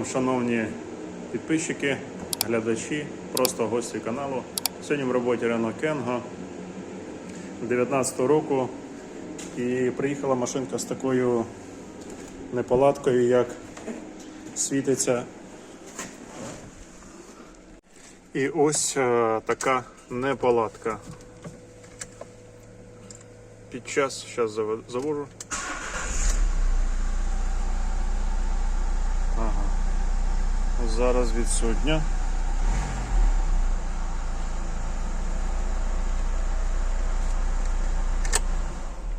вам, шановні підписчики, глядачі, просто гості каналу. Сьогодні в роботі Renault Kengo 19 року. І приїхала машинка з такою неполадкою, як світиться. І ось е, така неполадка. Під час, зараз завожу. Зараз відсутня.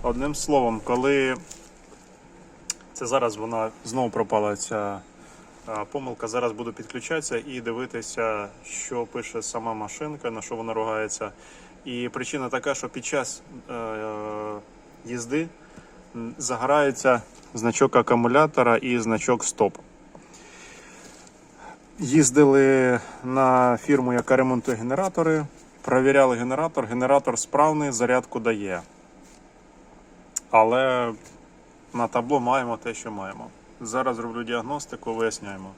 Одним словом, коли це зараз вона знову пропала ця помилка, зараз буду підключатися і дивитися, що пише сама машинка, на що вона ругається. І причина така, що під час е, їзди загорається значок акумулятора і значок стоп. Їздили на фірму, яка ремонтує генератори, провіряли генератор, генератор справний, зарядку дає. Але на табло маємо те, що маємо. Зараз роблю діагностику, виясняємо.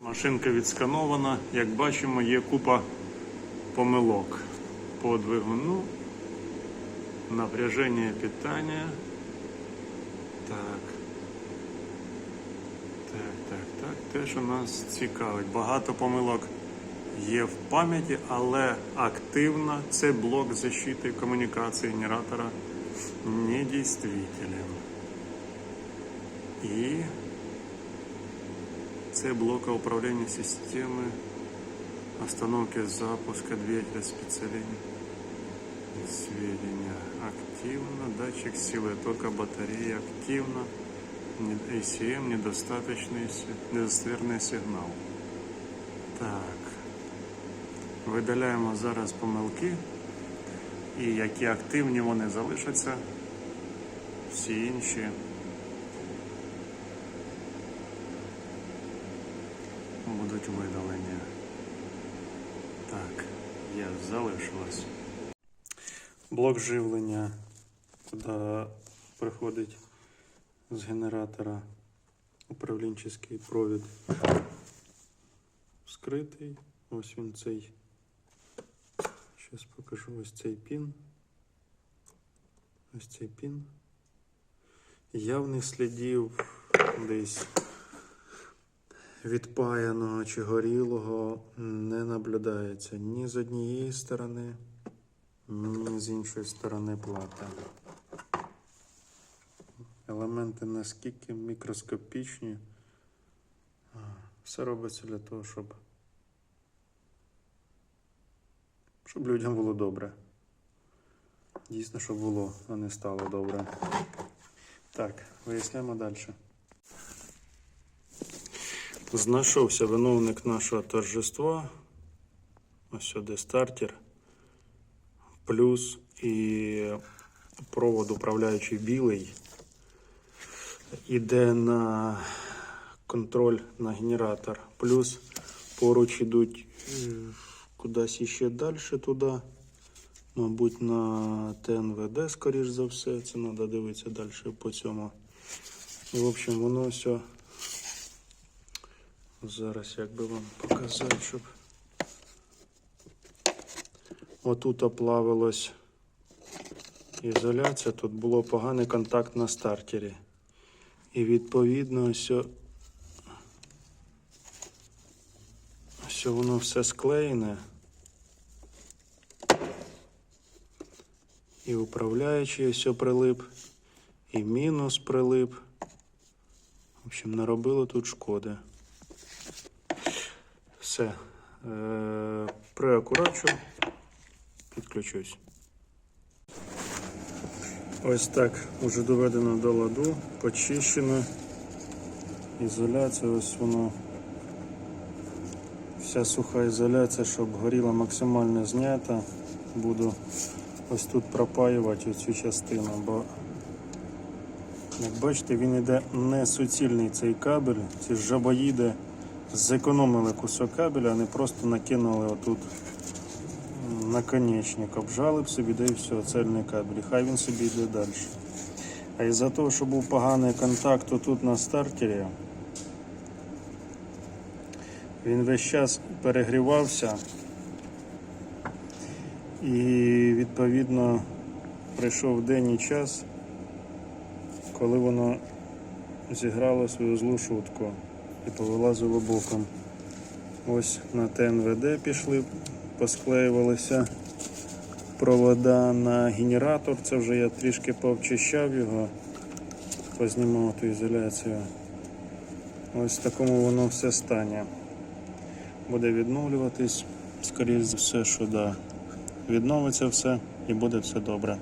Машинка відсканована. Як бачимо, є купа помилок по двигуну, напряження питання. Так. Так, так, так. Те, що нас цікавить. Багато помилок є в пам'яті, але активно це блок защити комунікації генератора недійствителен. І це блока управління системи остановки запуска двигателя специализированного сведения. Активно. Датчик силы тока батареи активно. ACM недостаточный, недостоверний сигнал. Так. Видаляємо зараз помилки. І які активні вони залишаться, всі інші будуть видалені. Так, є, залишилось. Блок живлення, куди приходить з генератора управлінчий провід. Скритий. Ось він цей. Зараз покажу ось цей пін. Ось цей пін. Явних слідів десь відпаяного чи горілого не наблюдається ні з однієї сторони, ні з іншої сторони плати. Елементи наскільки мікроскопічні. Все робиться для того, щоб, щоб людям було добре. Дійсно, щоб було, а не стало добре. Так, виясняємо далі. Знайшовся виновник нашого торжества. Ось сюди стартер. Плюс і провод управляючий білий. Іде на контроль на генератор. Плюс поруч ідуть е, кудись іще далі туди. Мабуть, на ТНВД, скоріш за все. Це треба дивитися далі по цьому. В общем, воно все. Зараз як би вам показати, щоб отут оплавилась ізоляція, тут було поганий контакт на стартері. І відповідно ось, ось воно все склеєне. І управляючий ось прилип, і мінус прилип. В общем, наробило тут шкоди. Все. Е, Приакурачу, підключусь. Ось так уже доведено до ладу, почищено. ізоляція, ось воно. Вся суха ізоляція, щоб горіла максимально знята. Буду ось тут пропаювати цю частину, бо як бачите, він іде не суцільний цей кабель. Ці жабоїди зекономили кусок кабеля, а не просто накинули отут наконечник, обжали б собі, да і все, цельний кабель. Хай він собі йде далі. А із-за того, що був поганий контакт тут на стартері, він весь час перегрівався і відповідно прийшов день і час, коли воно зіграло свою злу шутку і повилазило боком. Ось на ТНВД пішли, посклеювалися провода на генератор. Це вже я трішки повчищав його, познімав ту ізоляцію. Ось в такому воно все стане. Буде відновлюватись, скоріш за все, що да. Відновиться все і буде все добре.